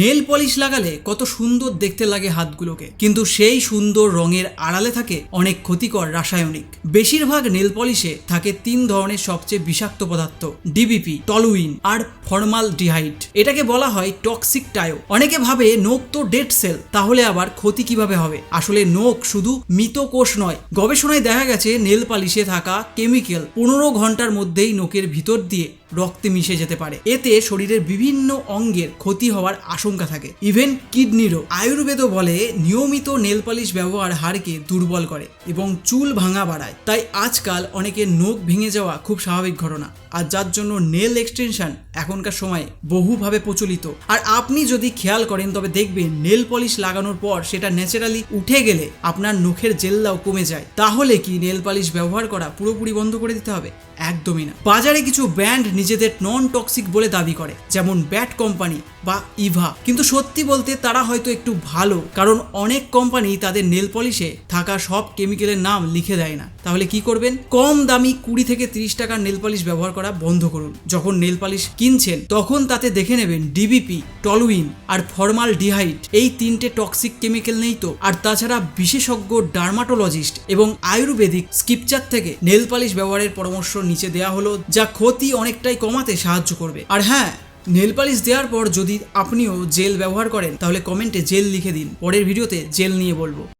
Nail polish লাগালে কত সুন্দর দেখতে লাগে হাতগুলোকে। কিন্তু সেই সুন্দর রঙের আড়ালে থাকে অনেক ক্ষতিকর রাসায়নিক। বেশিরভাগ নেল পলিশে থাকে তিন ধরনের সবচেয়ে বিষাক্ত পদার্থ ডিবিপি টলুইন আর ফর্মাল ডিহাইড এটাকে বলা হয় টক্সিক টায়ো অনেকে ভাবে নোক তো ডেড সেল তাহলে আবার ক্ষতি কীভাবে হবে? আসলে নোক শুধু মৃত কোষ নয়। গবেষণায় দেখা গেছে নেল পালিশে থাকা কেমিক্যাল পনেরো ঘণ্টার মধ্যেই নোকের ভিতর দিয়ে রক্তে মিশে যেতে পারে। এতে শরীরের বিভিন্ন অঙ্গের ক্ষতি হওয়ার আশঙ্কা থাকে। ইভেন কিডনিরও। আয়ুর্বেদ বলে, নিয়মিত নেল পালিশ ব্যবহার হাড়কে দুর্বল করে এবং চুল ভাঙা বাড়ায়। তাই আজকাল অনেকের নখ ভেঙে যাওয়া খুব স্বাভাবিক ঘটনা। আর যার জন্য নেল এক্সটেনশন এখনকার সময় বহুভাবে প্রচলিত। আর আপনি যদি খেয়াল করেন, তবে দেখবেন নেল পলিশ লাগানোর পর সেটা ন্যাচারালি উঠে গেলে আপনার নখের জেল্লাও কমে যায়। তাহলে কি নেল পালিশ ব্যবহার করা পুরোপুরি বন্ধ করে দিতে হবে? একদমই না। বাজারে কিছু ব্র্যান্ড নিজেদের নন টক্সিক বলে দাবি করে, যেমন ব্যাট কোম্পানি বা ইভা কিন্তু সত্যি বলতে তারা হয়তো একটু ভালো, কারণ অনেক কোম্পানি তাদের নেল পলিশে থাকা সব কেমিক্যালের নাম লিখে দেয় না। তাহলে কি করবেন? কম দামি কুড়ি থেকে তিরিশ টাকার নেল পলিশ ব্যবহার করা বন্ধ করুন। যখন নেল পালিশ কিনছেন, তখন তাতে দেখে নেবেন ডিবিপি টলুইন আর ফর্মাল ডিহাইড এই তিনটে টক্সিক কেমিক্যাল নেই তো। আর তাছাড়া বিশেষজ্ঞ ডার্মাটোলজিস্ট এবং আয়ুর্বেদিক স্কিপচার থেকে নেল পালিশ ব্যবহারের পরামর্শ নিচে দেওয়া হলো, যা ক্ষতি অনেকটাই কমাতে সাহায্য করবে। আর হ্যাঁ নেল পালিশ দেওয়ার পর যদি আপনিও জেল ব্যবহার করেন, তাহলে কমেন্টে জেল লিখে দিন। পরের ভিডিওতে জেল নিয়ে বলব।